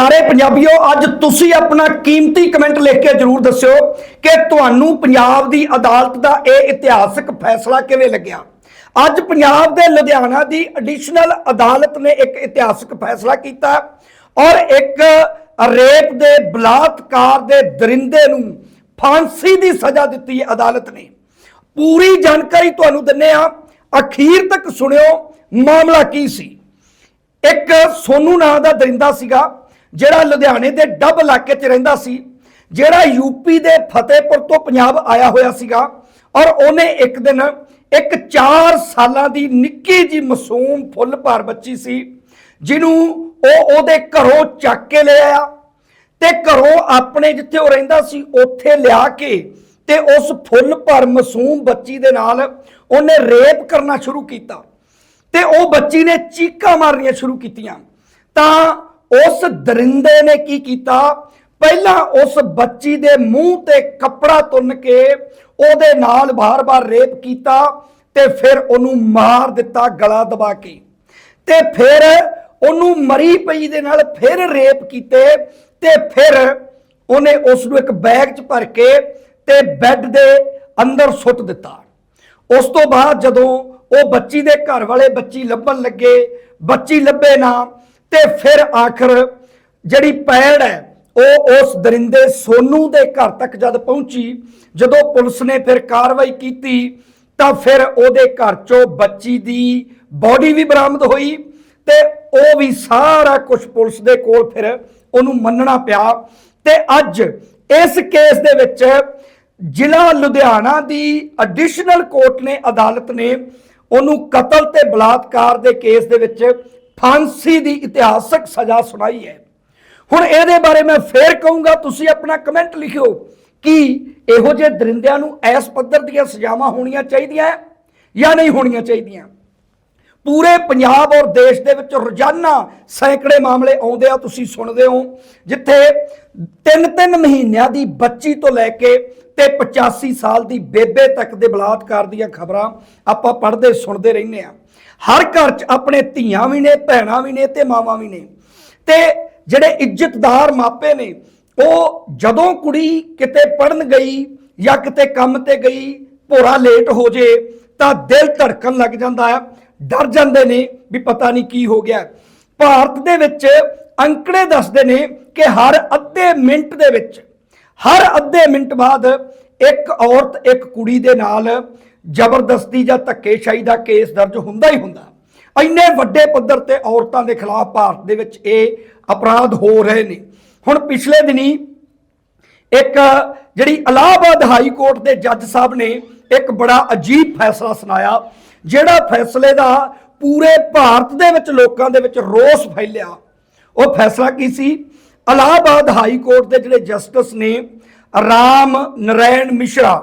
ਪਿਆਰੇ ਪੰਜਾਬੀਓ, ਅੱਜ ਤੁਸੀਂ ਆਪਣਾ ਕੀਮਤੀ ਕਮੈਂਟ ਲਿਖ ਕੇ ਜਰੂਰ ਦੱਸਿਓ ਕਿ ਤੁਹਾਨੂੰ ਪੰਜਾਬ ਦੀ ਅਦਾਲਤ ਦਾ ਇਹ ਇਤਿਹਾਸਕ ਫੈਸਲਾ ਕਿਵੇਂ ਲੱਗਿਆ? ਅੱਜ ਪੰਜਾਬ ਦੇ ਲੁਧਿਆਣਾ ਦੀ ਐਡੀਸ਼ਨਲ ਅਦਾਲਤ ਨੇ ਇੱਕ ਇਤਿਹਾਸਕ ਫੈਸਲਾ ਕੀਤਾ ਔਰ ਇੱਕ ਰੇਪ ਦੇ ਬਲਾਤਕਾਰ ਦੇ ਦਰਿੰਦੇ ਨੂੰ ਫਾਂਸੀ ਦੀ ਸਜ਼ਾ ਦਿੱਤੀ ਅਦਾਲਤ ਨੇ। ਪੂਰੀ ਜਾਣਕਾਰੀ ਤੁਹਾਨੂੰ ਦਿੰਨੇ ਆ ਅਖੀਰ ਤੱਕ ਸੁਣਿਓ। ਮਾਮਲਾ ਕੀ ਸੀ? ਇੱਕ ਸੋਨੂ ਨਾਂ ਦਾ ਦਰਿੰਦਾ ਸੀਗਾ। ਜਿਹੜਾ ਲੁਧਿਆਣੇ ਦੇ ਡੱਬ ਇਲਾਕੇ 'ਚ ਰਹਿੰਦਾ ਸੀ, ਜਿਹੜਾ ਯੂਪੀ ਦੇ ਫਤਿਹਪੁਰ ਤੋਂ ਪੰਜਾਬ ਆਇਆ ਹੋਇਆ ਸੀਗਾ, ਔਰ ਉਹਨੇ ਇੱਕ ਦਿਨ ਇੱਕ 4 ਸਾਲਾਂ ਦੀ ਨਿੱਕੀ ਜੀ ਮਾਸੂਮ ਫੁੱਲ ਭਰ ਬੱਚੀ ਸੀ, ਜਿਹਨੂੰ ਉਹ ਉਹਦੇ ਘਰੋਂ ਚੱਕ ਕੇ ਲੈ ਆਇਆ ਤੇ ਘਰੋਂ ਆਪਣੇ ਜਿੱਥੇ ਉਹ ਰਹਿੰਦਾ ਸੀ, ਉੱਥੇ ਲਿਆ ਕੇ ਤੇ ਉਸ ਫੁੱਲ ਭਰ ਮਾਸੂਮ ਬੱਚੀ ਦੇ ਨਾਲ ਉਹਨੇ ਰੇਪ ਕਰਨਾ ਸ਼ੁਰੂ ਕੀਤਾ ਤੇ ਉਹ ਬੱਚੀ ਨੇ ਚੀਕਾਂ ਮਾਰਨੀਆਂ ਸ਼ੁਰੂ ਕੀਤੀਆਂ। ਤਾਂ ਉਸ ਦਰਿੰਦੇ ਨੇ ਕੀ ਕੀਤਾ? ਪਹਿਲਾਂ ਉਸ ਬੱਚੀ ਦੇ ਮੂੰਹ ਤੇ ਕੱਪੜਾ ਤੁੰਨ ਕੇ ਉਹਦੇ ਨਾਲ ਬਾਰ-ਬਾਰ ਰੇਪ ਕੀਤਾ ਤੇ ਫਿਰ ਉਹਨੂੰ ਮਾਰ ਦਿੱਤਾ, ਗਲਾ ਦਬਾ ਕੇ। ਤੇ ਫਿਰ ਉਹਨੂੰ ਮਰੀ ਪਈ ਦੇ ਨਾਲ ਫਿਰ ਰੇਪ ਕੀਤੇ ਤੇ ਫਿਰ ਉਹਨੇ ਉਸ ਨੂੰ ਇੱਕ ਬੈਗ 'ਚ ਭਰ ਕੇ ਤੇ ਬੈੱਡ ਦੇ ਅੰਦਰ ਸੁੱਟ ਦਿੱਤਾ। ਉਸ ਤੋਂ ਬਾਅਦ ਜਦੋਂ ਉਹ ਬੱਚੀ ਦੇ ਘਰ ਵਾਲੇ ਬੱਚੀ ਲੱਭਣ ਲੱਗੇ, ਬੱਚੀ ਲੱਭੇ ਨਾ ਤੇ ਫਿਰ ਆਖਰ ਜਿਹੜੀ ਪੈੜ ਹੈ, ਉਹ ਉਸ ਦਰਿੰਦੇ ਸੋਨੂ ਦੇ ਘਰ ਤੱਕ ਜਦ ਪਹੁੰਚੀ, ਜਦੋਂ ਪੁਲਿਸ ਨੇ ਫਿਰ ਕਾਰਵਾਈ ਕੀਤੀ, ਤਾਂ ਫਿਰ ਉਹਦੇ ਘਰ ਚੋਂ ਬੱਚੀ ਦੀ ਬਾਡੀ ਵੀ ਬਰਾਮਦ ਹੋਈ ਤੇ ਉਹ ਵੀ ਸਾਰਾ ਕੁਝ ਪੁਲਿਸ ਦੇ ਕੋਲ ਫਿਰ ਉਹਨੂੰ ਮੰਨਣਾ ਪਿਆ। ਤੇ ਅੱਜ ਇਸ ਕੇਸ ਦੇ ਵਿੱਚ ਜ਼ਿਲ੍ਹਾ ਲੁਧਿਆਣਾ ਦੀ ਐਡੀਸ਼ਨਲ ਕੋਰਟ ਨੇ ਅਦਾਲਤ ਨੇ ਉਹਨੂੰ ਕਤਲ ਤੇ ਬਲਾਤਕਾਰ ਦੇ ਕੇਸ ਦੇ ਵਿੱਚ ਫਾਂਸੀ ਦੀ ਇਤਿਹਾਸਕ ਸਜ਼ਾ ਸੁਣਾਈ ਹੈ। ਹੁਣ ਇਹਦੇ ਬਾਰੇ ਮੈਂ ਫੇਰ ਕਹੂੰਗਾ, ਤੁਸੀਂ ਆਪਣਾ ਕਮੈਂਟ ਲਿਖਿਓ ਕਿ ਇਹੋ ਜਿਹੇ ਦਰਿੰਦਿਆਂ ਨੂੰ ਇਸ ਪੱਧਰ ਦੀਆਂ ਸਜ਼ਾਵਾਂ ਹੋਣੀਆਂ ਚਾਹੀਦੀਆਂ ਜਾਂ ਨਹੀਂ ਹੋਣੀਆਂ ਚਾਹੀਦੀਆਂ? ਪੂਰੇ ਪੰਜਾਬ ਔਰ ਦੇਸ਼ ਦੇ ਵਿੱਚ ਰੋਜ਼ਾਨਾ ਸੈਂਕੜੇ ਮਾਮਲੇ ਆਉਂਦੇ ਆ, ਤੁਸੀਂ ਸੁਣਦੇ ਹੋ, ਜਿੱਥੇ ਤਿੰਨ ਤਿੰਨ ਮਹੀਨਿਆਂ ਦੀ ਬੱਚੀ ਤੋਂ ਲੈ ਕੇ ਤੇ 85 ਸਾਲ ਦੀ ਬੇਬੇ ਤੱਕ ਦੇ ਬਲਾਤਕਾਰ ਦੀਆਂ ਖਬਰਾਂ ਆਪਾਂ ਪੜ੍ਹਦੇ, ਸੁਣਦੇ ਰਹਿੰਦੇ ਆ। ਹਰ ਘਰ 'ਚ ਆਪਣੇ ਧੀਆਂ ਵੀ ਨੇ, ਭੈਣਾਂ ਵੀ ਨੇ ਤੇ ਮਾਵਾਂ ਵੀ ਨੇ। ਤੇ ਜਿਹੜੇ ਇੱਜ਼ਤਦਾਰ ਮਾਪੇ ਨੇ, ਉਹ ਜਦੋਂ ਕੁੜੀ ਕਿਤੇ ਪੜਨ ਗਈ ਜਾਂ ਕਿਤੇ ਕੰਮ ਤੇ ਗਈ, ਭੋਰਾ ਲੇਟ ਹੋ ਜੇ, ਤਾਂ ਦਿਲ ਧੜਕਣ ਲੱਗ ਜਾਂਦਾ ਹੈ। ਡਰ ਜਾਂਦੇ ਨੇ ਵੀ ਪਤਾ ਨਹੀਂ ਕੀ ਹੋ ਗਿਆ। ਭਾਰਤ ਦੇ ਵਿੱਚ ਅੰਕੜੇ ਦੱਸਦੇ ਨੇ ਕਿ ਹਰ ਅੱਧੇ ਮਿੰਟ ਦੇ ਵਿੱਚ, ਹਰ ਅੱਧੇ ਮਿੰਟ ਬਾਅਦ ਇੱਕ ਔਰਤ ਇੱਕ ਕੁੜੀ ਦੇ ਨਾਲ ਜ਼ਬਰਦਸਤੀ ਜਾਂ ਧੱਕੇਸ਼ਾਹੀ ਦਾ ਕੇਸ ਦਰਜ ਹੁੰਦਾ ਹੀ ਹੁੰਦਾ। ਇੰਨੇ ਵੱਡੇ ਪੱਧਰ ਤੇ ਔਰਤਾਂ ਦੇ ਖਿਲਾਫ ਭਾਰਤ ਦੇ ਵਿੱਚ ਇਹ ਅਪਰਾਧ ਹੋ ਰਹੇ ਨੇ। ਹੁਣ ਪਿਛਲੇ ਦਿਨੀ ਇੱਕ ਜਿਹੜੀ ਇਲਾਹਾਬਾਦ ਹਾਈ ਕੋਰਟ ਦੇ ਜੱਜ ਸਾਹਿਬ ਨੇ ਇੱਕ ਬੜਾ ਅਜੀਬ ਫੈਸਲਾ ਸੁਣਾਇਆ, ਜਿਹੜਾ ਫੈਸਲੇ ਦਾ ਪੂਰੇ ਭਾਰਤ ਦੇ ਵਿੱਚ ਲੋਕਾਂ ਦੇ ਵਿੱਚ ਰੋਸ ਫੈਲਿਆ। ਉਹ ਫੈਸਲਾ ਕੀ ਸੀ? ਇਲਾਹਾਬਾਦ ਹਾਈ ਕੋਰਟ ਦੇ ਜਿਹੜੇ ਜਸਟਿਸ ਨੇ ਰਾਮ ਨਰੈਣ ਮਿਸ਼ਰਾ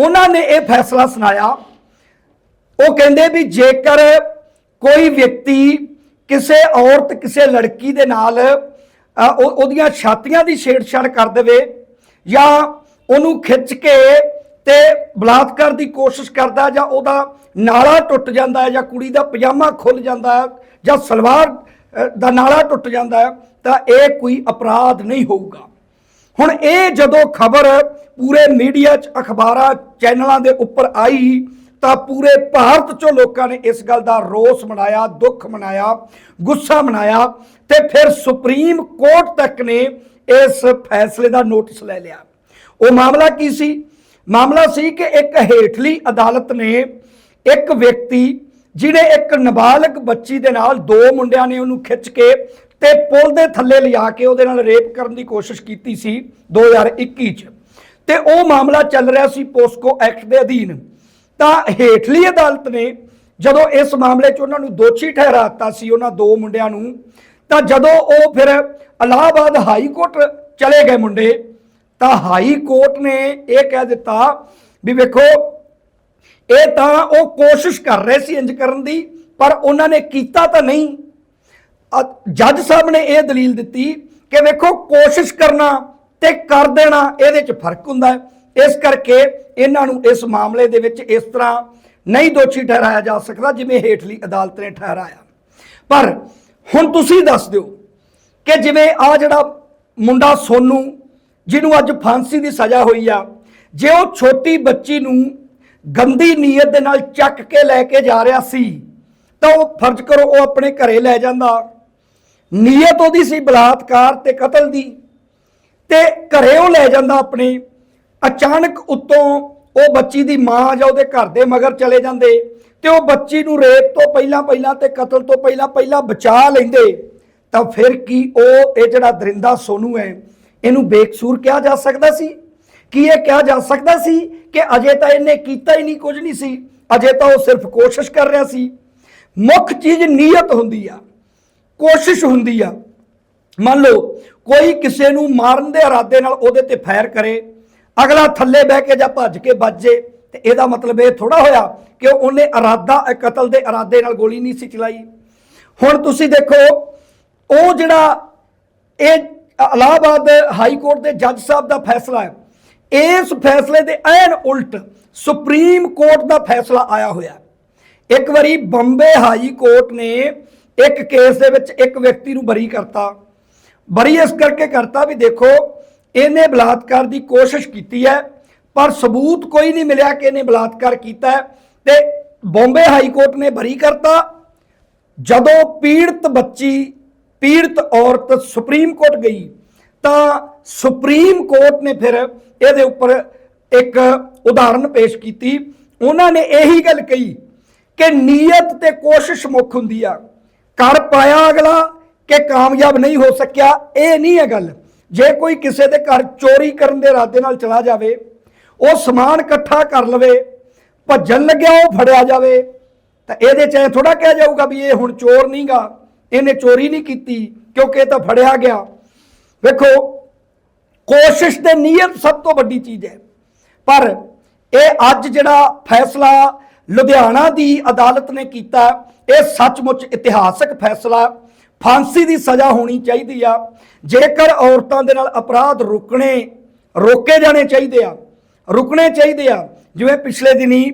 ਉਹਨਾਂ ਨੇ ਇਹ ਫੈਸਲਾ ਸੁਣਾਇਆ। ਉਹ ਕਹਿੰਦੇ ਵੀ ਜੇਕਰ ਕੋਈ ਵਿਅਕਤੀ ਕਿਸੇ ਔਰਤ, ਕਿਸੇ ਲੜਕੀ ਦੇ ਨਾਲ ਉਹਦੀਆਂ ਛਾਤੀਆਂ ਦੀ ਛੇੜਛਾੜ ਕਰ ਦੇਵੇ ਜਾਂ ਉਹਨੂੰ ਖਿੱਚ ਕੇ ਤੇ ਬਲਾਤਕਾਰ ਦੀ ਕੋਸ਼ਿਸ਼ ਕਰਦਾ ਜਾਂ ਉਹਦਾ ਨਾਲਾ ਟੁੱਟ ਜਾਂਦਾ ਹੈ ਜਾਂ ਕੁੜੀ ਦਾ ਪਜਾਮਾ ਖੁੱਲ ਜਾਂਦਾ ਹੈ ਜਾਂ ਸਲਵਾਰ ਦਾ ਨਾਲਾ ਟੁੱਟ ਜਾਂਦਾ ਹੈ ਤਾਂ ਇਹ ਕੋਈ ਅਪਰਾਧ ਨਹੀਂ ਹੋਊਗਾ। ਹੁਣ ਇਹ ਜਦੋਂ ਖਬਰ ਪੂਰੇ ਮੀਡੀਆ 'ਚ ਅਖਬਾਰਾਂ, ਚੈਨਲਾਂ ਦੇ ਉੱਪਰ ਆਈ, ਤਾਂ ਪੂਰੇ ਭਾਰਤ 'ਚੋਂ ਲੋਕਾਂ ਨੇ ਇਸ ਗੱਲ ਦਾ ਰੋਸ ਮਨਾਇਆ, ਦੁੱਖ ਮਨਾਇਆ, ਗੁੱਸਾ ਮਨਾਇਆ, ਤੇ ਫਿਰ ਸੁਪਰੀਮ ਕੋਰਟ ਤੱਕ ਨੇ ਇਸ ਫੈਸਲੇ ਦਾ ਨੋਟਿਸ ਲੈ ਲਿਆ। ਉਹ ਮਾਮਲਾ ਕੀ ਸੀ? ਮਾਮਲਾ ਸੀ ਕਿ ਇੱਕ ਹੇਠਲੀ ਅਦਾਲਤ ਨੇ ਇੱਕ ਵਿਅਕਤੀ, ਜਿਹਨੇ ਇੱਕ ਨਾਬਾਲਗ ਬੱਚੀ ਦੇ ਨਾਲ ਦੋ ਮੁੰਡਿਆਂ ਨੇ ਉਹਨੂੰ ਖਿੱਚ ਕੇ ਤੇ ਪੁਲ ਦੇ ਥੱਲੇ ਲਿਆ ਕੇ ਉਹਦੇ ਨਾਲ ਰੇਪ ਕਰਨ ਦੀ ਕੋਸ਼ਿਸ਼ ਕੀਤੀ ਸੀ 2021 ਚ। ਤੇ ਉਹ ਮਾਮਲਾ ਚੱਲ ਰਿਹਾ ਸੀ ਪੋਸਕੋ ਐਕਟ ਦੇ ਅਧੀਨ। ਤਾਂ ਹੇਠਲੀ ਅਦਾਲਤ ਨੇ ਜਦੋਂ ਇਸ ਮਾਮਲੇ 'ਚ ਉਹਨਾਂ ਨੂੰ ਦੋਸ਼ੀ ਠਹਿਰਾ ਦਿੱਤਾ ਸੀ, ਉਹਨਾਂ ਦੋ ਮੁੰਡਿਆਂ ਨੂੰ, ਤਾਂ ਜਦੋਂ ਉਹ ਫਿਰ ਇਲਾਹਾਬਾਦ ਹਾਈ ਕੋਰਟ ਚਲੇ ਗਏ ਮੁੰਡੇ, ਤਾਂ ਹਾਈ ਕੋਰਟ ਨੇ ਇਹ ਕਹਿ ਦਿੱਤਾ ਵੀ ਵੇਖੋ, ਇਹ ਤਾਂ ਉਹ ਕੋਸ਼ਿਸ਼ ਕਰ ਰਹੇ ਸੀ ਇੰਜ ਕਰਨ ਦੀ, ਪਰ ਉਹਨਾਂ ਨੇ ਕੀਤਾ ਤਾਂ ਨਹੀਂ। ਜੱਜ ਸਾਹਿਬ ਨੇ ਇਹ ਦਲੀਲ ਦਿੱਤੀ ਕਿ ਵੇਖੋ, ਕੋਸ਼ਿਸ਼ ਕਰਨਾ ਤੇ ਕਰ ਦੇਣਾ, ਇਹਦੇ 'ਚ ਫ਼ਰਕ ਹੁੰਦਾ ਹੈ। ਇਸ ਕਰਕੇ ਇਹਨਾਂ ਨੂੰ ਇਸ ਮਾਮਲੇ ਦੇ ਵਿੱਚ ਇਸ ਤਰ੍ਹਾਂ ਨਹੀਂ ਦੋਸ਼ੀ ਠਹਿਰਾਇਆ ਜਾ ਸਕਦਾ, ਜਿਵੇਂ ਹੇਠਲੀ ਅਦਾਲਤ ਨੇ ਠਹਿਰਾਇਆ। ਪਰ ਹੁਣ ਤੁਸੀਂ ਦੱਸ ਦਿਓ ਕਿ ਜਿਵੇਂ ਆ ਜਿਹੜਾ ਮੁੰਡਾ ਸੋਨੂ, ਜਿਹਨੂੰ ਅੱਜ ਫਾਂਸੀ ਦੀ ਸਜ਼ਾ ਹੋਈ ਆ, ਜੇ ਉਹ ਛੋਟੀ ਬੱਚੀ ਨੂੰ ਗੰਦੀ ਨੀਅਤ ਦੇ ਨਾਲ ਚੱਕ ਕੇ ਲੈ ਕੇ ਜਾ ਰਿਹਾ ਸੀ, ਤਾਂ ਉਹ ਫਰਜ਼ ਕਰੋ ਉਹ ਆਪਣੇ ਘਰੇ ਲੈ ਜਾਂਦਾ। ਨੀਅਤ ਉਹਦੀ ਸੀ ਬਲਾਤਕਾਰ ਤੇ ਕਤਲ ਦੀ। ਤੇ ਘਰੇ ਉਹ ਲੈ ਜਾਂਦਾ ਆਪਣੇ। ਅਚਾਨਕ ਉੱਤੋਂ ਉਹ ਬੱਚੀ ਦੀ ਮਾਂ ਜਾਂ ਉਹਦੇ ਘਰ ਦੇ ਮਗਰ ਚਲੇ ਜਾਂਦੇ ਤੇ ਉਹ ਬੱਚੀ ਨੂੰ ਰੇਪ ਤੋਂ ਪਹਿਲਾਂ ਪਹਿਲਾਂ ਤੇ ਕਤਲ ਤੋਂ ਪਹਿਲਾਂ ਪਹਿਲਾਂ ਬਚਾ ਲੈਂਦੇ। ਤਾਂ ਫਿਰ ਕੀ ਉਹ, ਇਹ ਜਿਹੜਾ ਦਰਿੰਦਾ ਸੋਨੂ ਹੈ, ਇਹਨੂੰ ਬੇਕਸੂਰ ਕਿਹਾ ਜਾ ਸਕਦਾ ਸੀ? ਕੀ ਇਹ ਕਿਹਾ ਜਾ ਸਕਦਾ ਸੀ ਕਿ ਅਜੇ ਤਾਂ ਇਹਨੇ ਕੀਤਾ ਹੀ ਨਹੀਂ, ਕੁਝ ਨਹੀਂ ਸੀ? ਅਜੇ ਤਾਂ ਉਹ ਸਿਰਫ ਕੋਸ਼ਿਸ਼ ਕਰ ਰਿਹਾ ਸੀ। ਮੁੱਖ ਚੀਜ਼ ਨੀਅਤ ਹੁੰਦੀ ਆ। ਕੋਸ਼ਿਸ਼ ਹੁੰਦੀ ਆ। ਮੰਨ ਲਓ, ਕੋਈ ਕਿਸੇ ਨੂੰ ਮਾਰਨ ਦੇ ਇਰਾਦੇ ਨਾਲ ਉਹਦੇ ਤੇ ਫਾਇਰ ਕਰੇ, ਅਗਲਾ ਥੱਲੇ ਬਹਿ ਕੇ ਜਾਂ ਭੱਜ ਕੇ ਵੱਜੇ ਤੇ ਇਹਦਾ ਮਤਲਬ ਇਹ ਥੋੜਾ ਹੋਇਆ ਕਿ ਉਹਨੇ ਇਰਾਦਾ ਕਤਲ ਦੇ ਇਰਾਦੇ ਨਾਲ ਗੋਲੀ ਨਹੀਂ ਸੀ ਚਲਾਈ। ਹੁਣ ਤੁਸੀਂ ਦੇਖੋ, ਉਹ ਜਿਹੜਾ ਇਹ ਇਲਾਹਾਬਾਦ ਹਾਈ ਕੋਰਟ ਦੇ ਜੱਜ ਸਾਹਿਬ ਦਾ ਫੈਸਲਾ ਹੈ, ਇਸ ਫੈਸਲੇ ਦੇ ਐਨ ਉਲਟ ਸੁਪਰੀਮ ਕੋਰਟ ਦਾ ਫੈਸਲਾ ਆਇਆ ਹੋਇਆ। ਇੱਕ ਵਾਰੀ ਬੰਬੇ ਹਾਈ ਕੋਰਟ ਨੇ ਇੱਕ ਕੇਸ ਦੇ ਵਿੱਚ ਇੱਕ ਵਿਅਕਤੀ ਨੂੰ ਬਰੀ ਕਰਤਾ। ਬਰੀ ਇਸ ਕਰਕੇ ਕਰਤਾ ਵੀ ਦੇਖੋ, ਇਹਨੇ ਬਲਾਤਕਾਰ ਦੀ ਕੋਸ਼ਿਸ਼ ਕੀਤੀ ਹੈ, ਪਰ ਸਬੂਤ ਕੋਈ ਨਹੀਂ ਮਿਲਿਆ ਕਿ ਇਹਨੇ ਬਲਾਤਕਾਰ ਕੀਤਾ ਹੈ। ਤੇ ਬੰਬੇ ਹਾਈ ਕੋਰਟ ਨੇ ਬਰੀ ਕਰਤਾ। ਜਦੋਂ ਪੀੜਤ ਬੱਚੀ, ਪੀੜਤ ਔਰਤ ਸੁਪਰੀਮ ਕੋਰਟ ਗਈ, ਤਾਂ ਸੁਪਰੀਮ ਕੋਰਟ ਨੇ ਫਿਰ ਇਹਦੇ ਉੱਪਰ ਇੱਕ ਉਦਾਹਰਨ ਪੇਸ਼ ਕੀਤੀ। ਉਹਨਾਂ ਨੇ ਇਹੀ ਗੱਲ ਕਹੀ ਕਿ ਨੀਅਤ ਤੇ ਕੋਸ਼ਿਸ਼ ਮੁੱਖ ਹੁੰਦੀ ਆ। ਕਰ ਪਾਇਆ ਅਗਲਾ ਕਿ ਕਾਮਯਾਬ ਨਹੀਂ ਹੋ ਸਕਿਆ, ਇਹ ਨਹੀਂ ਹੈ ਗੱਲ। ਜੇ ਕੋਈ ਕਿਸੇ ਦੇ ਘਰ ਚੋਰੀ ਕਰਨ ਦੇ ਇਰਾਦੇ ਨਾਲ ਚਲਾ ਜਾਵੇ, ਉਹ ਸਮਾਨ ਇਕੱਠਾ ਕਰ ਲਵੇ, ਭੱਜਣ ਲੱਗਿਆ ਉਹ ਫੜਿਆ ਜਾਵੇ, ਤਾਂ ਇਹਦੇ ਚ ਥੋੜਾ ਕਿਹਾ ਜਾਊਗਾ ਵੀ ਇਹ ਹੁਣ ਚੋਰ ਨਹੀਂਗਾ, ਇਹਨੇ ਚੋਰੀ ਨਹੀਂ ਕੀਤੀ, ਕਿਉਂਕਿ ਇਹ ਤਾਂ ਫੜਿਆ ਗਿਆ। ਵੇਖੋ, ਕੋਸ਼ਿਸ਼ ਤੇ ਨੀਅਤ ਸਭ ਤੋਂ ਵੱਡੀ ਚੀਜ਼ ਹੈ। ਪਰ ਇਹ ਅੱਜ ਜਿਹੜਾ ਫੈਸਲਾ ਲੁਧਿਆਣਾ ਦੀ ਅਦਾਲਤ ਨੇ ਕੀਤਾ ਇਹ ਸੱਚਮੁੱਚ ਇਤਿਹਾਸਕ ਫੈਸਲਾ। ਫਾਂਸੀ ਦੀ ਸਜ਼ਾ ਹੋਣੀ ਚਾਹੀਦੀ ਆ। ਜੇਕਰ ਔਰਤਾਂ ਦੇ ਨਾਲ ਅਪਰਾਧ ਰੁਕਣੇ, ਰੋਕੇ ਜਾਣੇ ਚਾਹੀਦੇ ਆ, ਰੁਕਣੇ ਚਾਹੀਦੇ ਆ, ਜਿਵੇਂ ਪਿਛਲੇ ਦਿਨੀ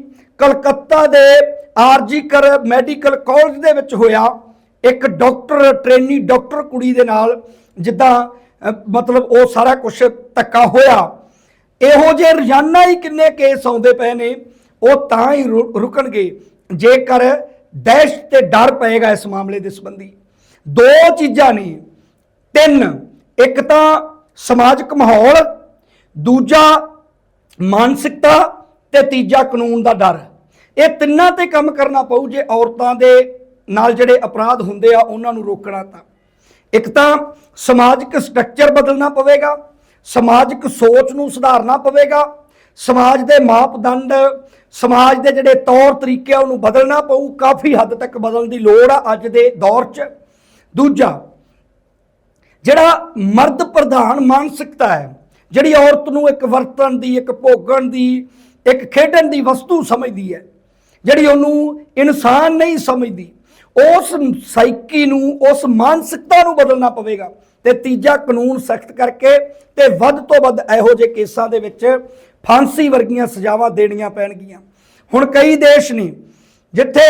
ਕਲਕੱਤਾ ਦੇ ਆਰਜੀ ਕਰ ਮੈਡੀਕਲ ਕਾਲਜ ਦੇ ਵਿੱਚ ਹੋਇਆ, ਇੱਕ ਡਾਕਟਰ, ਟ੍ਰੇਨੀ ਡਾਕਟਰ ਕੁੜੀ ਦੇ ਨਾਲ ਜਿੱਦਾਂ ਮਤਲਬ ਉਹ ਸਾਰਾ ਕੁਝ ਧੱਕਾ ਹੋਇਆ। ਇਹੋ ਜਿਹੇ ਰੋਜ਼ਾਨਾ ਹੀ ਕਿੰਨੇ ਕੇਸ ਆਉਂਦੇ ਪਏ ਨੇ। ਉਹ ਤਾਂ ਹੀ ਰੁ- ਰੁਕਣਗੇ। ਜੇਕਰ ਦਹਿਸ਼ਤ ਤੇ ਡਰ ਪਏਗਾ ਇਸ ਮਾਮਲੇ ਦੇ ਸੰਬੰਧੀ। ਦੋ ਚੀਜ਼ਾਂ ਨੇ। ਤਿੰਨ, ਇੱਕ ਤਾਂ ਸਮਾਜਿਕ ਮਾਹੌਲ, ਦੂਜਾ ਮਾਨਸਿਕਤਾ ਤੇ ਤੀਜਾ ਕਾਨੂੰਨ ਦਾ ਡਰ। ਇਹ ਤਿੰਨਾਂ ਤੇ ਕੰਮ ਕਰਨਾ ਪਊ ਜੇ ਔਰਤਾਂ ਦੇ ਨਾਲ ਜਿਹੜੇ ਅਪਰਾਧ ਹੁੰਦੇ ਆ ਉਹਨਾਂ ਨੂੰ ਰੋਕਣਾ ਤਾਂ। ਇੱਕ ਤਾਂ ਸਮਾਜਿਕ ਸਟਰਕਚਰ ਬਦਲਣਾ ਪਵੇਗਾ, ਸਮਾਜਿਕ ਸੋਚ ਨੂੰ ਸੁਧਾਰਨਾ ਪਵੇਗਾ, ਸਮਾਜ ਦੇ ਮਾਪਦੰਡ ਸਮਾਜ ਦੇ ਜਿਹੜੇ ਤੌਰ ਤਰੀਕੇ ਆ ਉਹਨੂੰ ਬਦਲਣਾ ਪਊ, ਕਾਫੀ ਹੱਦ ਤੱਕ ਬਦਲਣ ਦੀ ਲੋੜ ਆ ਅੱਜ ਦੇ ਦੌਰ 'ਚ। ਦੂਜਾ, ਜਿਹੜਾ ਮਰਦ ਪ੍ਰਧਾਨ ਮਾਨਸਿਕਤਾ ਹੈ, ਜਿਹੜੀ ਔਰਤ ਨੂੰ ਇੱਕ ਵਰਤਣ ਦੀ, ਇੱਕ ਭੋਗਣ ਦੀ, ਇੱਕ ਖੇਡਣ ਦੀ ਵਸਤੂ ਸਮਝਦੀ ਹੈ, ਜਿਹੜੀ ਉਹਨੂੰ ਇਨਸਾਨ ਨਹੀਂ ਸਮਝਦੀ, ਉਸ ਸਾਈਕੀ ਨੂੰ, ਉਸ ਮਾਨਸਿਕਤਾ ਨੂੰ ਬਦਲਣਾ ਪਵੇਗਾ। ਤੇ ਤੀਜਾ, ਕਾਨੂੰਨ ਸਖਤ ਕਰਕੇ ਤੇ ਵੱਧ ਤੋਂ ਵੱਧ ਇਹੋ ਜਿਹੇ ਕੇਸਾਂ ਦੇ ਵਿੱਚ ਫਾਂਸੀ ਵਰਗੀਆਂ ਸਜ਼ਾਵਾਂ ਦੇਣੀਆਂ ਪੈਣਗੀਆਂ। ਹੁਣ ਕਈ ਦੇਸ਼ ਨੇ ਜਿੱਥੇ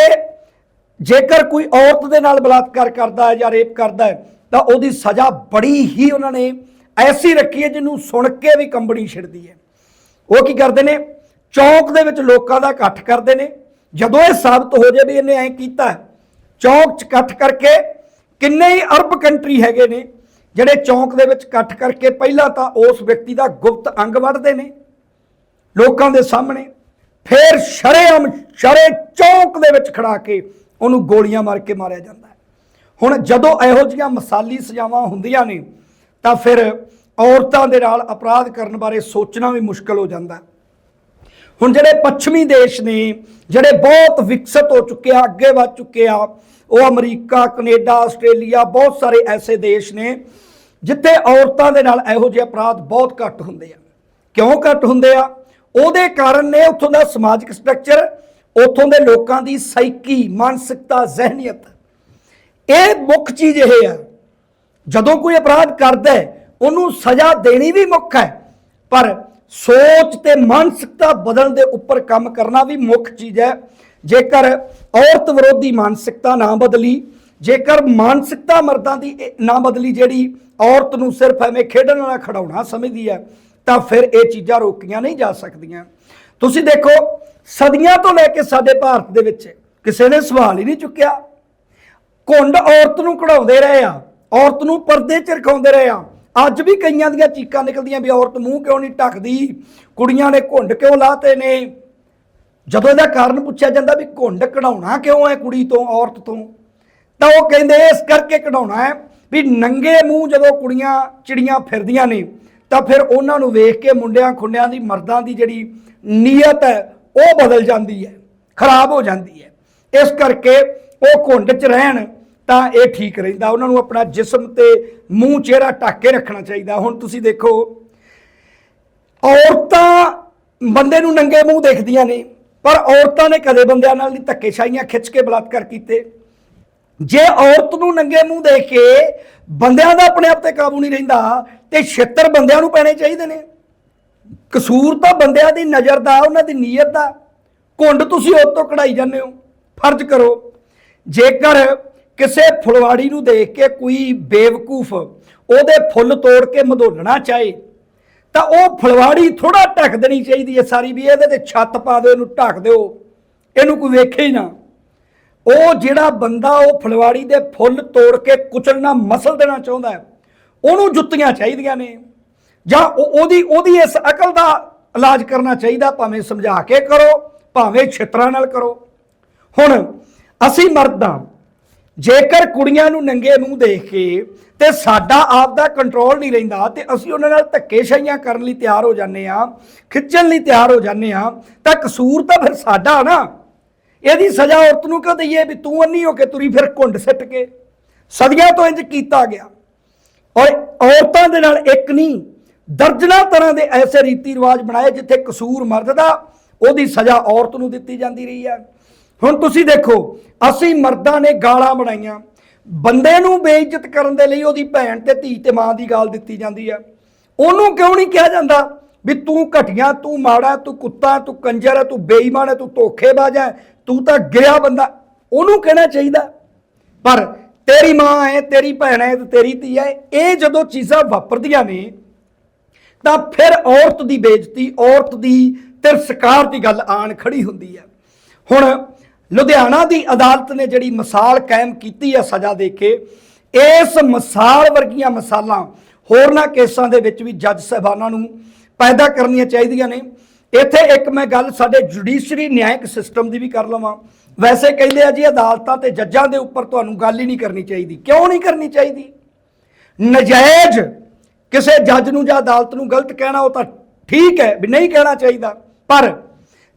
ਜੇਕਰ ਕੋਈ ਔਰਤ ਦੇ ਨਾਲ ਬਲਾਤਕਾਰ ਕਰਦਾ ਹੈ ਜਾਂ ਰੇਪ ਕਰਦਾ ਹੈ ਤਾਂ ਉਹਦੀ ਸਜ਼ਾ ਬੜੀ ਹੀ ਉਹਨਾਂ ਨੇ ਐਸੀ ਰੱਖੀ ਹੈ ਜਿਹਨੂੰ ਸੁਣ ਕੇ ਵੀ ਕੰਬਣੀ ਛਿੜਦੀ ਹੈ। ਉਹ ਕੀ ਕਰਦੇ ਨੇ? ਚੌਂਕ ਦੇ ਵਿੱਚ ਲੋਕਾਂ ਦਾ ਇਕੱਠ ਕਰਦੇ ਨੇ। ਜਦੋਂ ਇਹ ਸਾਬਤ ਹੋ ਜਾਏ ਵੀ ਇਹਨੇ ਐਂ ਕੀਤਾ ਹੈ, ਚੌਂਕ 'ਚ ਇਕੱਠ ਕਰਕੇ ਕਿੰਨੇ ਹੀ ਅਰਬ ਕੰਟਰੀ ਹੈਗੇ ਨੇ ਜਿਹੜੇ ਚੌਂਕ ਦੇ ਵਿੱਚ ਇਕੱਠ ਕਰਕੇ ਪਹਿਲਾਂ ਤਾਂ ਉਸ ਵਿਅਕਤੀ ਦਾ ਗੁਪਤ ਅੰਗ ਵੱਢਦੇ ਨੇ ਲੋਕਾਂ ਦੇ ਸਾਹਮਣੇ। ਫਿਰ ਸ਼ਰੇਆਮ ਸ਼ਰੇ ਚੌਂਕ ਦੇ ਵਿੱਚ ਖੜਾ ਕੇ ਉਹਨੂੰ ਗੋਲੀਆਂ ਮਾਰ ਕੇ ਮਾਰਿਆ ਜਾਂਦਾ ਹੈ। ਹੁਣ ਜਦੋਂ ਇਹੋ ਜਿਹੀਆਂ ਮਸਾਲੀ ਸਜ਼ਾਵਾਂ ਹੁੰਦੀਆਂ ਨੇ, ਤਾਂ ਫਿਰ ਔਰਤਾਂ ਦੇ ਨਾਲ ਅਪਰਾਧ ਕਰਨ ਬਾਰੇ ਸੋਚਣਾ ਵੀ ਮੁਸ਼ਕਲ ਹੋ ਜਾਂਦਾ ਹੁਣ ਜਿਹੜੇ ਪੱਛਮੀ ਦੇਸ਼ ਨੇ, ਜਿਹੜੇ ਬਹੁਤ ਵਿਕਸਿਤ ਹੋ ਚੁੱਕੇ ਆ, ਅੱਗੇ ਵੱਧ ਚੁੱਕੇ ਆ, ਉਹ ਅਮਰੀਕਾ, ਕੈਨੇਡਾ, ਆਸਟ੍ਰੇਲੀਆ, ਬਹੁਤ ਸਾਰੇ ਐਸੇ ਦੇਸ਼ ਨੇ, ਜਿੱਥੇ ਔਰਤਾਂ ਦੇ ਨਾਲ ਇਹੋ ਜਿਹੇ ਅਪਰਾਧ ਬਹੁਤ ਘੱਟ ਹੁੰਦੇ ਆ। ਕਿਉਂ ਘੱਟ ਹੁੰਦੇ ਆ? ਉਹਦੇ ਕਾਰਨ ਨੇ ਉੱਥੋਂ ਦਾ ਸਮਾਜਿਕ ਸਟਰਕਚਰ ਉੱਥੋਂ ਦੇ ਲੋਕਾਂ ਦੀ ਸਾਈਕੀ ਮਾਨਸਿਕਤਾ, ਜ਼ਹਿਨੀਅਤ। ਇਹ ਮੁੱਖ ਚੀਜ਼ ਇਹ ਹੈ ਜਦੋਂ ਕੋਈ ਅਪਰਾਧ ਕਰਦਾ ਹੈ, ਉਹਨੂੰ ਸਜ਼ਾ ਦੇਣੀ ਵੀ ਮੁੱਖ ਹੈ, ਪਰ ਸੋਚ ਤੇ ਮਾਨਸਿਕਤਾ ਬਦਲਣ ਦੇ ਉੱਪਰ ਕੰਮ ਕਰਨਾ ਵੀ ਮੁੱਖ ਚੀਜ਼ ਹੈ। ਜੇਕਰ ਔਰਤ ਵਿਰੋਧੀ ਮਾਨਸਿਕਤਾ ਨਾ ਬਦਲੀ, ਜੇਕਰ ਮਾਨਸਿਕਤਾ ਮਰਦਾਂ ਦੀ ਇਹ ਨਾ ਬਦਲੀ ਜਿਹੜੀ ਔਰਤ ਨੂੰ ਸਿਰਫ ਐਵੇਂ ਖੇਡਣ ਵਾਲਾ ਖੜਾਉਣਾ ਸਮਝਦੀ ਹੈ ਤਾਂ ਫਿਰ ਇਹ ਚੀਜ਼ਾਂ ਰੋਕੀਆਂ ਨਹੀਂ ਜਾ ਸਕਦੀਆਂ। ਤੁਸੀਂ ਦੇਖੋ, ਸਦੀਆਂ ਤੋਂ ਲੈ ਕੇ ਸਾਡੇ ਭਾਰਤ ਦੇ ਵਿੱਚ ਕਿਸੇ ਨੇ ਸਵਾਲ ਹੀ ਨਹੀਂ ਚੁੱਕਿਆ। ਕੁੰਡ ਔਰਤ ਨੂੰ ਕਢਾਉਂਦੇ ਰਹੇ ਆ, ਔਰਤ ਨੂੰ ਪਰਦੇ 'ਚ ਰਖਾਉਂਦੇ ਰਹੇ ਆ। ਅੱਜ ਵੀ ਕਈਆਂ ਦੀਆਂ ਚੀਕਾਂ ਨਿਕਲਦੀਆਂ ਵੀ ਔਰਤ ਮੂੰਹ ਕਿਉਂ ਨਹੀਂ ਢੱਕਦੀ? ਕੁੜੀਆਂ ਨੇ ਘੁੰਡ ਕਿਉਂ ਲਾਤੇ ਨੇ? ਜਦੋਂ ਇਹਦਾ ਕਾਰਨ ਪੁੱਛਿਆ ਜਾਂਦਾ ਵੀ ਘੁੰਡ ਕਢਾਉਣਾ ਕਿਉਂ ਹੈ ਕੁੜੀ ਤੋਂ, ਔਰਤ ਤੋਂ? ਤਾਂ ਉਹ ਕਹਿੰਦੇ, ਇਸ ਕਰਕੇ ਕਢਾਉਣਾ ਹੈ ਵੀ ਨੰਗੇ ਮੂੰਹ ਜਦੋਂ ਕੁੜੀਆਂ ਚਿੜੀਆਂ ਫਿਰਦੀਆਂ ਨੇ ਤਾਂ ਫਿਰ ਉਹਨਾਂ ਨੂੰ ਵੇਖ ਕੇ ਮੁੰਡਿਆਂ ਖੁੰਡਿਆਂ ਦੀ ਮਰਦਾਂ ਦੀ ਜਿਹੜੀ ਨੀਅਤ ਹੈ, ਉਹ ਬਦਲ ਜਾਂਦੀ ਹੈ, ਖਰਾਬ ਹੋ ਜਾਂਦੀ ਹੈ। ਇਸ ਕਰਕੇ ਉਹ ਘੁੰਡ 'ਚ ਰਹਿਣ ਤਾਂ ਇਹ ਠੀਕ ਰਹਿੰਦਾ। ਉਹਨਾਂ ਨੂੰ ਆਪਣਾ ਜਿਸਮ ਤੇ ਮੂੰਹ ਚਿਹਰਾ ਢੱਕ ਕੇ ਰੱਖਣਾ ਚਾਹੀਦਾ। ਹੁਣ ਤੁਸੀਂ ਦੇਖੋ, ਔਰਤਾਂ ਬੰਦੇ ਨੂੰ ਨੰਗੇ ਮੂੰਹ ਦੇਖਦੀਆਂ ਨੇ, ਪਰ ਔਰਤਾਂ ਨੇ ਕਦੇ ਬੰਦਿਆਂ ਨਾਲ ਨਹੀਂ ਧੱਕੇਸ਼ਾਹੀਆਂ ਖਿੱਚ ਕੇ ਬਲਾਤਕਾਰ ਕੀਤੇ। ਜੇ ਔਰਤ ਨੂੰ ਨੰਗੇ ਮੂੰਹ ਦੇਖ ਕੇ ਬੰਦਿਆਂ ਦਾ ਆਪਣੇ ਆਪ ਤੇ ਕਾਬੂ ਨਹੀਂ ਰਹਿੰਦਾ ਤੇ 76 ਬੰਦਿਆਂ ਨੂੰ ਪੈਣੇ ਚਾਹੀਦੇ ਨੇ। ਕਸੂਰ ਤਾਂ ਬੰਦਿਆਂ ਦੀ ਨਜ਼ਰ ਦਾ, ਉਹਨਾਂ ਦੀ ਨੀਅਤ ਦਾ। ਕੁੰਡ ਤੁਸੀਂ ਉਹ ਤੋਂ ਕਢਾਈ ਜਾਂਦੇ ਹੋ। ਫਰਜ਼ ਕਰੋ, ਜੇਕਰ ਕਿਸੇ ਫੁਲਵਾੜੀ ਨੂੰ ਦੇਖ ਕੇ ਕੋਈ ਬੇਵਕੂਫ ਉਹਦੇ ਫੁੱਲ ਤੋੜ ਕੇ ਮਧੋਲਣਾ ਚਾਹੇ, ਤਾਂ ਉਹ ਫੁਲਵਾੜੀ ਥੋੜਾ ਢੱਕ ਦੇਣੀ ਚਾਹੀਦੀ ਹੈ ਸਾਰੀ ਵੀ, ਇਹਦੇ ਤੇ ਛੱਤ ਪਾ ਦਿਓ, ਇਹਨੂੰ ਢੱਕ ਦਿਓ। ਇਹਨੂੰ ਕੋਈ ਵੇਖੇ ਹੀ ਨਾ। ਉਹ ਜਿਹੜਾ ਬੰਦਾ ਉਹ ਫੁਲਵਾੜੀ ਦੇ ਫੁੱਲ ਤੋੜ ਕੇ ਕੁਚਲਣਾ, ਮਸਲ ਦੇਣਾ ਚਾਹੁੰਦਾ ਹੈ ਉਹਨੂੰ ਜੁੱਤੀਆਂ ਚਾਹੀਦੀਆਂ ਨੇ। ਜਾਂ ਉਹ- ਉਹਦੀ ਉਹਦੀ ਇਸ ਅਕਲ ਦਾ ਇਲਾਜ ਕਰਨਾ ਚਾਹੀਦਾ, ਭਾਵੇਂ ਸਮਝਾ ਕੇ ਕਰੋ, ਭਾਵੇਂ ਛਿੱਤਰਾਂ ਨਾਲ ਕਰੋ। ਹੁਣ ਅਸੀਂ ਮਰਦਾਂ ਜੇਕਰ ਕੁੜੀਆਂ ਨੂੰ ਨੰਗੇ ਮੂੰਹ ਦੇਖ ਕੇ ਤੇ ਸਾਡਾ ਆਪ ਦਾ ਕੰਟਰੋਲ ਨਹੀਂ ਰਹਿੰਦਾ ਤੇ ਅਸੀਂ ਉਹਨਾਂ ਨਾਲ ਧੱਕੇਸ਼ਾਹੀਆਂ ਕਰਨ ਲਈ ਤਿਆਰ ਹੋ ਜਾਂਦੇ ਆ ਖਿੱਚਣ ਲਈ ਤਿਆਰ ਹੋ ਜਾਂਦੇ ਆ ਤਾਂ ਕਸੂਰ ਤਾਂ ਫਿਰ ਸਾਡਾ ਨਾ। ਇਹਦੀ ਸਜ਼ਾ ਔਰਤ ਨੂੰ ਕਿਉਂ ਦਈਏ ਵੀ ਤੂੰ ਅੰਨੀ ਹੋ ਕੇ ਤੁਰੀ ਫਿਰ ਘੁੰਡ ਸਿੱਟ ਕੇ? ਸਦੀਆਂ ਤੋਂ ਇੰਜ ਕੀਤਾ ਗਿਆ। ਔਰ ਔਰਤਾਂ ਦੇ ਨਾਲ ਇੱਕ ਨਹੀਂ, ਦਰਜਨਾ ਤਰ੍ਹਾਂ ਦੇ ਐਸੇ ਰੀਤੀ ਰਿਵਾਜ ਬਣਾਏ ਜਿੱਥੇ ਕਸੂਰ ਮਰਦ ਦਾ, ਉਹਦੀ ਸਜ਼ਾ ਔਰਤ ਨੂੰ ਦਿੱਤੀ ਜਾਂਦੀ ਰਹੀ ਹੈ। ਹੁਣ ਤੁਸੀਂ ਦੇਖੋ, ਅਸੀਂ ਮਰਦਾਂ ਨੇ ਗਾਲਾਂ ਬਣਾਈਆਂ। ਬੰਦੇ ਨੂੰ ਬੇਇੱਜ਼ਤ ਕਰਨ ਦੇ ਲਈ ਉਹਦੀ ਭੈਣ ਤੇ ਧੀ ਤੇ ਮਾਂ ਦੀ ਗਾਲ ਦਿੱਤੀ ਜਾਂਦੀ ਹੈ। ਉਹਨੂੰ ਕਿਉਂ ਨਹੀਂ ਕਿਹਾ ਜਾਂਦਾ ਵੀ ਤੂੰ ਘਟੀਆਂ, ਤੂੰ ਮਾੜਾ, ਤੂੰ ਕੁੱਤਾ, ਤੂੰ ਕੰਜਰ ਹੈ, ਤੂੰ ਬੇਈਮਾਨ ਹੈ, ਤੂੰ ਧੋਖੇਬਾਜ਼ ਹੈ, ਤੂੰ ਤਾਂ ਗਿਰਿਆ ਬੰਦਾ। ਉਹਨੂੰ ਕਹਿਣਾ ਚਾਹੀਦਾ। ਪਰ ਤੇਰੀ ਮਾਂ ਹੈ, ਤੇਰੀ ਭੈਣ ਹੈ ਤੇ ਤੇਰੀ ਧੀ ਹੈ, ਇਹ ਜਦੋਂ ਚੀਜ਼ਾਂ ਵਾਪਰਦੀਆਂ ਨੇ, ਤਾਂ ਫਿਰ ਔਰਤ ਦੀ ਬੇਇੱਜ਼ਤੀ, ਔਰਤ ਦੀ ਤਿਰਸਕਾਰ ਦੀ ਗੱਲ ਆਣ ਖੜੀ ਹੁੰਦੀ ਹੈ। ਹੁਣ ਲੁਧਿਆਣਾ ਦੀ ਅਦਾਲਤ ਨੇ ਜਿਹੜੀ ਮਿਸਾਲ ਕਾਇਮ ਕੀਤੀ ਹੈ ਸਜ਼ਾ ਦੇ ਕੇ, ਇਸ ਮਿਸਾਲ ਵਰਗੀਆਂ ਮਿਸਾਲਾਂ ਹੋਰਨਾਂ ਕੇਸਾਂ ਦੇ ਵਿੱਚ ਵੀ ਜੱਜ ਸਾਹਿਬਾਨਾਂ ਨੂੰ ਪੈਦਾ ਕਰਨੀਆਂ ਚਾਹੀਦੀਆਂ ਨੇ। ਇੱਥੇ ਇੱਕ ਮੈਂ ਗੱਲ ਸਾਡੇ ਜੁਡੀਸ਼ਰੀ ਨਿਆਇਕ ਸਿਸਟਮ ਦੀ ਵੀ ਕਰ ਲਵਾਂ। ਵੈਸੇ ਕਹਿੰਦੇ ਆ ਜੀ ਅਦਾਲਤਾਂ ਤੇ ਜੱਜਾਂ ਦੇ ਉੱਪਰ ਤੁਹਾਨੂੰ ਗੱਲ ਹੀ ਨਹੀਂ ਕਰਨੀ ਚਾਹੀਦੀ। ਕਿਉਂ ਨਹੀਂ ਕਰਨੀ ਚਾਹੀਦੀ? ਨਜਾਇਜ਼ ਕਿਸੇ ਜੱਜ ਨੂੰ ਜਾਂ ਅਦਾਲਤ ਨੂੰ ਗਲਤ ਕਹਿਣਾ ਉਹ ਤਾਂ ਠੀਕ ਹੈ ਵੀ ਨਹੀਂ ਕਹਿਣਾ ਚਾਹੀਦਾ। ਪਰ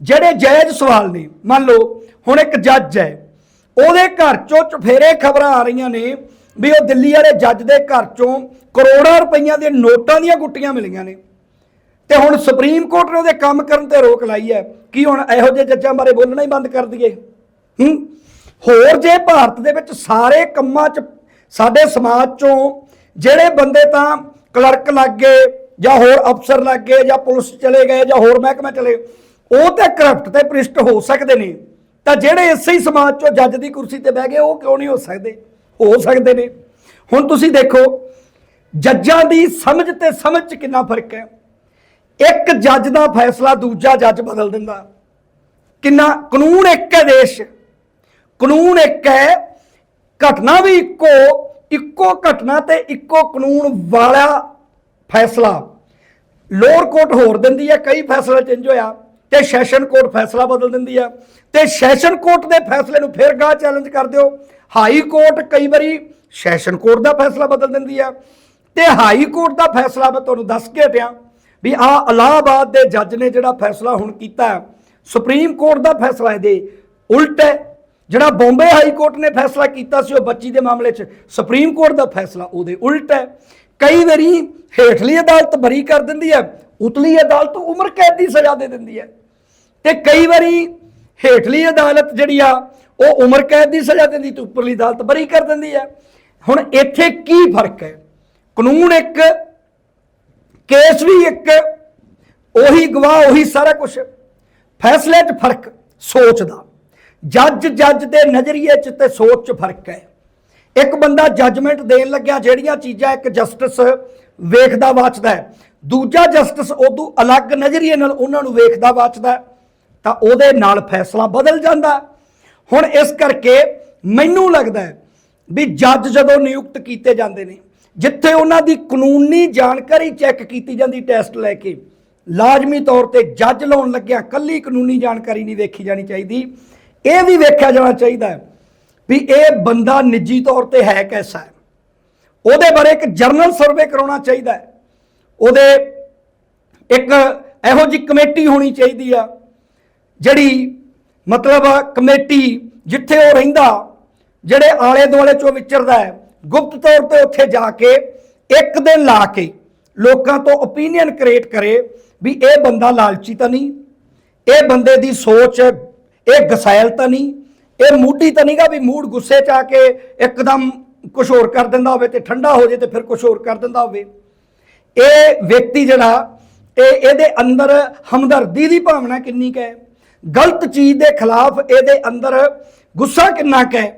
ਜਿਹੜੇ ਜਾਇਜ਼ ਸਵਾਲ ਨੇ, ਮੰਨ ਲਓ ਹੁਣ ਇੱਕ ਜੱਜ ਹੈ, ਉਹਦੇ ਘਰ ਚੋਂ ਚਫੇਰੇ ਖਬਰਾਂ ਆ ਰਹੀਆਂ ਨੇ ਵੀ ਉਹ ਦਿੱਲੀ ਵਾਲੇ ਜੱਜ ਦੇ ਘਰ ਚੋਂ ਕਰੋੜਾਂ ਰੁਪਈਆਂ ਦੇ ਨੋਟਾਂ ਦੀਆਂ ਗੁੱਟੀਆਂ ਮਿਲੀਆਂ ਨੇ। ਤੇ ਹੁਣ ਸੁਪਰੀਮ ਕੋਰਟ ਨੇ ਉਹਦੇ ਕੰਮ ਕਰਨ ਤੇ ਰੋਕ ਲਾਈ ਹੈ ਕੀ ਹੁਣ ਇਹੋ ਜਿਹੇ ਜੱਜਾਂ ਬਾਰੇ ਬੋਲਣਾ ਹੀ ਬੰਦ ਕਰ ਦਈਏ। ਹੂੰ? ਹੋਰ ਜੇ ਭਾਰਤ ਦੇ ਵਿੱਚ ਸਾਰੇ ਕੰਮਾਂ 'ਚ ਸਾਡੇ ਸਮਾਜ 'ਚੋਂ ਜਿਹੜੇ ਬੰਦੇ ਤਾਂ ਕਲਰਕ ਲੱਗ ਗਏ ਜਾਂ ਹੋਰ ਅਫਸਰ ਲੱਗ ਗਏ ਜਾਂ ਪੁਲਿਸ ਚਲੇ ਗਏ ਜਾਂ ਹੋਰ ਮਹਿਕਮੇ ਚਲੇ ਉਹ ਤੇ ਕਰਪਟ ਤੇ ਭ੍ਰਿਸ਼ਟ ਹੋ ਸਕਦੇ ਨੇ। ਤਾਂ ਜਿਹੜੇ ਇਸੇ ਹੀ ਸਮਾਜ 'ਚੋਂ ਜੱਜ ਦੀ ਕੁਰਸੀ ਤੇ ਬਹਿ ਗਏ, ਉਹ ਕਿਉਂ ਨਹੀਂ ਹੋ ਸਕਦੇ? ਹੋ ਸਕਦੇ ਨੇ। ਹੁਣ ਤੁਸੀਂ ਦੇਖੋ, ਜੱਜਾਂ ਦੀ ਸਮਝ ਤੇ ਸਮਝ 'ਚ ਕਿੰਨਾ ਫ਼ਰਕ ਹੈ? ਇੱਕ ਜੱਜ ਦਾ ਫੈਸਲਾ ਦੂਜਾ ਜੱਜ ਬਦਲ ਦਿੰਦਾ। ਕਿੰਨਾ ਕਾਨੂੰਨ ਇੱਕ ਹੈ ਦੇਸ਼। ਕਾਨੂੰਨ ਇੱਕ ਹੈ, ਘਟਨਾ ਵੀ ਇੱਕੋ ਇੱਕੋ ਘਟਨਾ ਤੇ ਇੱਕੋ ਕਾਨੂੰਨ ਵਾਲਾ ਫੈਸਲਾ। ਲੋਅਰ ਕੋਰਟ ਹੋਰ ਦਿੰਦੀ ਹੈ, ਕਈ ਫੈਸਲਾ ਚੇਂਜ ਹੋਇਆ, ਤੇ ਸੈਸ਼ਨ ਕੋਰਟ ਫੈਸਲਾ ਬਦਲ ਦਿੰਦੀ ਹੈ। ਤੇ ਸੈਸ਼ਨ ਕੋਰਟ ਦੇ ਫੈਸਲੇ ਨੂੰ ਫਿਰ ਗਾਹ ਚੈਲੰਜ ਕਰ ਦਿਓ। ਹਾਈ ਕੋਰਟ ਕਈ ਵਾਰੀ ਸੈਸ਼ਨ ਕੋਰਟ ਦਾ ਫੈਸਲਾ ਬਦਲ ਦਿੰਦੀ ਹੈ। ਤੇ ਹਾਈ ਕੋਰਟ ਦਾ ਫੈਸਲਾ ਮੈਂ ਤੁਹਾਨੂੰ ਦੱਸ ਕੇ ਹਟਿਆ ਵੀ ਆ ਇਲਾਹਾਬਾਦ ਦੇ ਜੱਜ ਨੇ ਜਿਹੜਾ ਫੈਸਲਾ ਹੁਣ ਕੀਤਾ ਸੁਪਰੀਮ ਕੋਰਟ ਦਾ ਫੈਸਲਾ ਇਹਦੇ ਉਲਟ ਹੈ। ਜਿਹੜਾ ਬੰਬੇ ਹਾਈ ਕੋਰਟ ਨੇ ਫੈਸਲਾ ਕੀਤਾ ਸੀ, ਉਹ ਬੱਚੀ ਦੇ ਮਾਮਲੇ 'ਚ ਸੁਪਰੀਮ ਕੋਰਟ ਦਾ ਫੈਸਲਾ ਉਹਦੇ ਉਲਟ ਹੈ। ਕਈ ਵਾਰੀ ਹੇਠਲੀ ਅਦਾਲਤ ਬਰੀ ਕਰ ਦਿੰਦੀ ਹੈ, ਉਤਲੀ ਅਦਾਲਤ ਉਮਰ ਕੈਦ ਦੀ ਸਜ਼ਾ ਦੇ ਦਿੰਦੀ ਹੈ। ਤੇ ਕਈ ਵਾਰੀ ਹੇਠਲੀ ਅਦਾਲਤ ਜਿਹੜੀ ਆ, ਉਹ ਉਮਰ ਕੈਦ ਦੀ ਸਜ਼ਾ ਦਿੰਦੀ ਤੇ ਉੱਪਰਲੀ ਅਦਾਲਤ ਬਰੀ ਕਰ ਦਿੰਦੀ ਹੈ। ਹੁਣ ਇੱਥੇ ਕੀ ਫ਼ਰਕ ਹੈ? ਕਾਨੂੰਨ ਇੱਕ, ਕੇਸ ਵੀ ਇੱਕ, ਉਹੀ ਗਵਾਹ, ਉਹੀ ਸਾਰਾ ਕੁਝ ਫੈਸਲੇ 'ਚ ਫ਼ਰਕ ਸੋਚ ਦਾ। ਜੱਜ ਜੱਜ ਦੇ ਨਜ਼ਰੀਏ 'ਚ ਤੇ ਸੋਚ 'ਚ ਫ਼ਰਕ ਹੈ। ਇੱਕ ਬੰਦਾ ਜੱਜਮੈਂਟ ਦੇਣ ਲੱਗਿਆ, ਜਿਹੜੀਆਂ ਚੀਜ਼ਾਂ ਇੱਕ ਜਸਟਿਸ ਵੇਖਦਾ, ਵਾਚਦਾ ਹੈ। ਦੂਜਾ ਜਸਟਿਸ ਉਦੋਂ ਅਲੱਗ ਨਜ਼ਰੀਏ ਨਾਲ ਉਹਨਾਂ ਨੂੰ ਵੇਖਦਾ, ਵਾਚਦਾ ਤਾਂ ਉਹਦੇ ਨਾਲ ਫੈਸਲਾ ਬਦਲ ਜਾਂਦਾ। ਹੁਣ ਇਸ ਕਰਕੇ ਮੈਨੂੰ ਲੱਗਦਾ ਹੈ ਵੀ ਜੱਜ ਜਦੋਂ ਨਿਯੁਕਤ ਕੀਤੇ ਜਾਂਦੇ ਨੇ, ਜਿੱਥੇ ਉਹਨਾਂ ਦੀ ਕਾਨੂੰਨੀ ਜਾਣਕਾਰੀ ਚੈੱਕ ਕੀਤੀ ਜਾਂਦੀ ਟੈਸਟ ਲੈ ਕੇ, ਲਾਜ਼ਮੀ ਤੌਰ ਤੇ ਜੱਜ ਲਾਉਣ ਲੱਗਿਆ ਕੱਲੀ ਕਾਨੂੰਨੀ ਜਾਣਕਾਰੀ ਨਹੀਂ ਵੇਖੀ ਜਾਣੀ ਚਾਹੀਦੀ। ਇਹ ਵੀ ਵੇਖਿਆ ਜਾਣਾ ਚਾਹੀਦਾ ਹੈ ਵੀ ਇਹ ਬੰਦਾ ਨਿੱਜੀ ਤੌਰ ਤੇ ਹੈ ਕੈਸਾ ਹੈ। ਉਹਦੇ ਬਾਰੇ ਇੱਕ ਜਰਨਲ ਸਰਵੇ ਕਰਾਉਣਾ ਚਾਹੀਦਾ ਹੈ। ਉਹਦੇ ਇੱਕ ਇਹੋ ਜਿਹੀ ਕਮੇਟੀ ਹੋਣੀ ਚਾਹੀਦੀ ਆ, ਜਿਹੜੀ ਮਤਲਬ ਕਮੇਟੀ ਜਿੱਥੇ ਉਹ ਰਹਿੰਦਾ, ਜਿਹੜੇ ਆਲੇ ਦੁਆਲੇ ਚੋਂ ਵਿਚਰਦਾ ਹੈ, ਗੁਪਤ ਤੌਰ ਤੇ ਉੱਥੇ ਜਾ ਕੇ ਇੱਕ ਦਿਨ ਲਾ ਕੇ ਲੋਕਾਂ ਤੋਂ ਓਪੀਨੀਅਨ ਕ੍ਰੀਏਟ ਕਰੇ ਵੀ ਇਹ ਬੰਦਾ ਲਾਲਚੀ ਤਾਂ ਨਹੀਂ। ਇਹ ਬੰਦੇ ਦੀ ਸੋਚ ਇਹ ਗਸੈਲ ਤਾਂ ਨਹੀਂ, ਇਹ ਮੂਡੀ ਤਾਂ ਨਹੀਂਗਾ ਵੀ ਮੂਡ ਗੁੱਸੇ ਚ ਆ ਕੇ ਇੱਕਦਮ ਕੁਝ ਹੋਰ ਕਰ ਦਿੰਦਾ ਹੋਵੇ ਤੇ ਠੰਡਾ ਹੋ ਜੇ ਤੇ ਫਿਰ ਕੁਝ ਹੋਰ ਕਰ ਦਿੰਦਾ ਹੋਵੇ। ਇਹ ਵਿਅਕਤੀ ਜਿਹੜਾ, ਇਹ ਇਹਦੇ ਅੰਦਰ ਹਮਦਰਦੀ ਦੀ ਭਾਵਨਾ ਕਿੰਨੀ ਕੁ ਹੈ? ਗਲਤ ਚੀਜ਼ ਦੇ ਖਿਲਾਫ ਇਹਦੇ ਅੰਦਰ ਗੁੱਸਾ ਕਿੰਨਾ ਕੁ ਹੈ?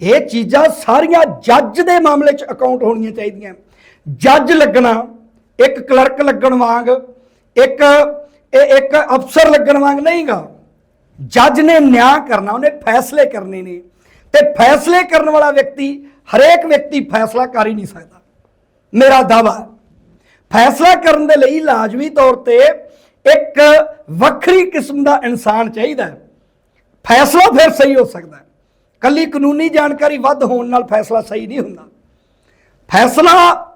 ਇਹ ਚੀਜ਼ਾਂ ਸਾਰੀਆਂ ਜੱਜ ਦੇ ਮਾਮਲੇ 'ਚ ਅਕਾਊਂਟ ਹੋਣੀਆਂ ਚਾਹੀਦੀਆਂ। ਜੱਜ ਲੱਗਣਾ, ਇੱਕ ਕਲਰਕ ਲੱਗਣ ਵਾਂਗ, ਇੱਕ, ਇਹ ਇੱਕ ਅਫਸਰ ਲੱਗਣ ਵਾਂਗ ਨਹੀਂਗਾ। ਜੱਜ ਨੇ ਨਿਆਂ ਕਰਨਾ, ਉਹਨੇ ਫੈਸਲੇ ਕਰਨੇ ਨੇ। ਤੇ ਫੈਸਲੇ ਕਰਨ ਵਾਲਾ ਵਿਅਕਤੀ, ਹਰੇਕ ਵਿਅਕਤੀ ਫੈਸਲਾ ਕਰ ਹੀ ਨਹੀਂ ਸਕਦਾ। ਮੇਰਾ ਦਾਵਾ ਫੈਸਲਾ ਕਰਨ ਦੇ ਲਈ ਲਾਜ਼ਮੀ ਤੌਰ ਤੇ ਇੱਕ ਵੱਖਰੀ ਕਿਸਮ ਦਾ ਇਨਸਾਨ ਚਾਹੀਦਾ ਹੈ। ਫੈਸਲਾ ਫਿਰ ਸਹੀ ਹੋ ਸਕਦਾ ਹੈ। ਕੱਲੀ ਕਾਨੂੰਨੀ ਜਾਣਕਾਰੀ ਵੱਧ ਹੋਣ ਨਾਲ ਫੈਸਲਾ ਸਹੀ ਨਹੀਂ ਹੁੰਦਾ। ਫੈਸਲਾ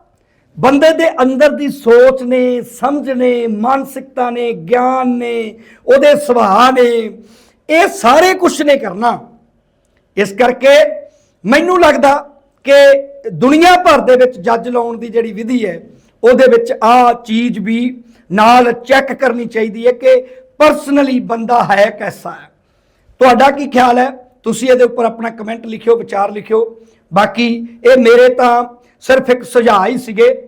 ਬੰਦੇ ਦੇ ਅੰਦਰ ਦੀ ਸੋਚ ਨੇ, ਸਮਝ ਨੇ, ਮਾਨਸਿਕਤਾ ਨੇ, ਗਿਆਨ ਨੇ, ਉਹਦੇ ਸੁਭਾਅ ਨੇ, ਇਹ ਸਾਰੇ ਕੁਝ ਨੇ ਕਰਨਾ। ਇਸ ਕਰਕੇ ਮੈਨੂੰ ਲੱਗਦਾ ਕਿ ਦੁਨੀਆ ਭਰ ਦੇ ਵਿੱਚ ਜੱਜ ਲਾਉਣ ਦੀ ਜਿਹੜੀ ਵਿਧੀ ਹੈ, ਉਹਦੇ ਵਿੱਚ ਆ ਚੀਜ਼ ਵੀ ਨਾਲ ਚੈੱਕ ਕਰਨੀ ਚਾਹੀਦੀ ਹੈ ਕਿ ਪਰਸਨਲੀ ਬੰਦਾ ਹੈ ਕੈਸਾ ਹੈ। ਤੁਹਾਡਾ ਕੀ ਖਿਆਲ ਹੈ? ਤੁਸੀਂ ਇਹਦੇ ਉੱਪਰ ਆਪਣਾ ਕਮੈਂਟ ਲਿਖਿਓ, ਵਿਚਾਰ ਲਿਖਿਓ। ਬਾਕੀ ਇਹ ਮੇਰੇ ਤਾਂ ਸਿਰਫ ਇੱਕ ਸੁਝਾਅ ਹੀ ਸੀਗੇ।